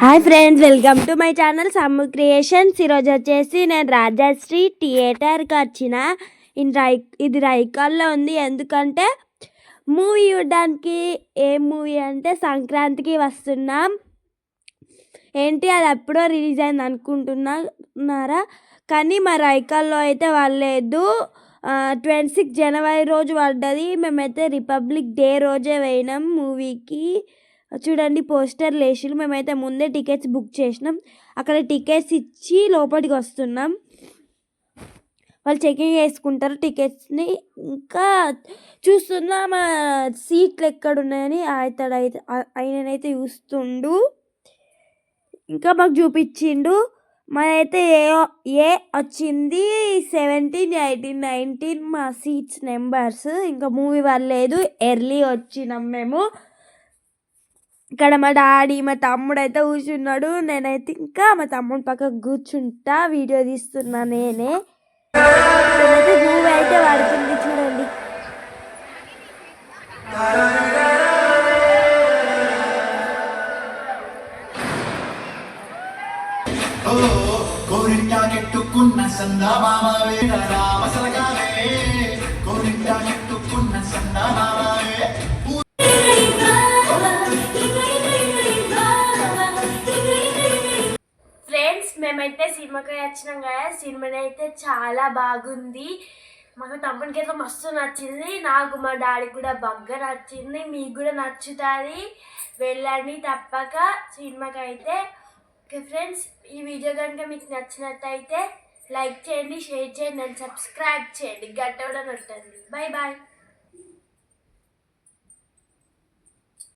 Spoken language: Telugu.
Hi friends welcome to my channel Sammu creations. ఈరోజు వచ్చేసి నేను రాజశ్రీ థియేటర్కి వచ్చిన. ఇది రై ఇది రైకాల్లో ఉంది. ఎందుకంటే మూవీ చూడడానికి ఏ మూవీ అంటే సంక్రాంతికి వస్తున్నాం. ఏంటి అది ఎప్పుడో రిలీజ్ అయింది అనుకుంటున్నారా? కానీ మా రైకాల్లో అయితే వాళ్ళలేదు ట్వంటీ సిక్స్ జనవరి రోజు పడ్డది. మేమైతే రిపబ్లిక్ డే రోజే పోయినాం మూవీకి. చూడండి పోస్టర్లు వేసిరు మేమైతే ముందే టికెట్స్ బుక్ చేసినాం. అక్కడ టికెట్స్ ఇచ్చి లోపలికి వస్తున్నాం. వాళ్ళు చెకింగ్ చేసుకుంటారు టికెట్స్ని. ఇంకా చూస్తున్నాం మా సీట్లు ఎక్కడ ఉన్నాయని అతడు అయితే ఆయననైతే చూస్తుండు. ఇంకా మాకు చూపించిండు. మాదైతే ఏ ఏ వచ్చింది? సెవెంటీన్ ఎయిటీన్ నైన్టీన్ మా సీట్స్ నెంబర్స్ ఇంకా మూవీ పర్లేదు ఎర్లీ వచ్చినాం మేము. ఇక్కడ మా డాడీ మా తమ్ముడు అయితే కూర్చున్నాడు. నేనైతే ఇంకా మా తమ్ముడు పక్కకు కూర్చుంటా. వీడియో తీస్తున్నా నేనే. మూవీ అయితే పడుతుంది చూడండి. కోరింట కెట్టుకున్న సందా మామ వేడా మేమైతే సినిమాకి వచ్చినాం కదా సినిమా అయితే చాలా బాగుంది. మాకు తమ్మునికి అయితే మస్తు నచ్చింది. నాకు మా డాడీకి కూడా బాగా నచ్చింది. మీకు కూడా నచ్చుతుంది. వెళ్ళండి తప్పక సినిమాకి అయితే. ఓకే ఫ్రెండ్స్ ఈ వీడియో కనుక మీకు నచ్చినట్టయితే లైక్ చేయండి షేర్ చేయండి అండ్ సబ్స్క్రైబ్ చేయండి. గట్ట కూడా నొట్టండి. Bye bye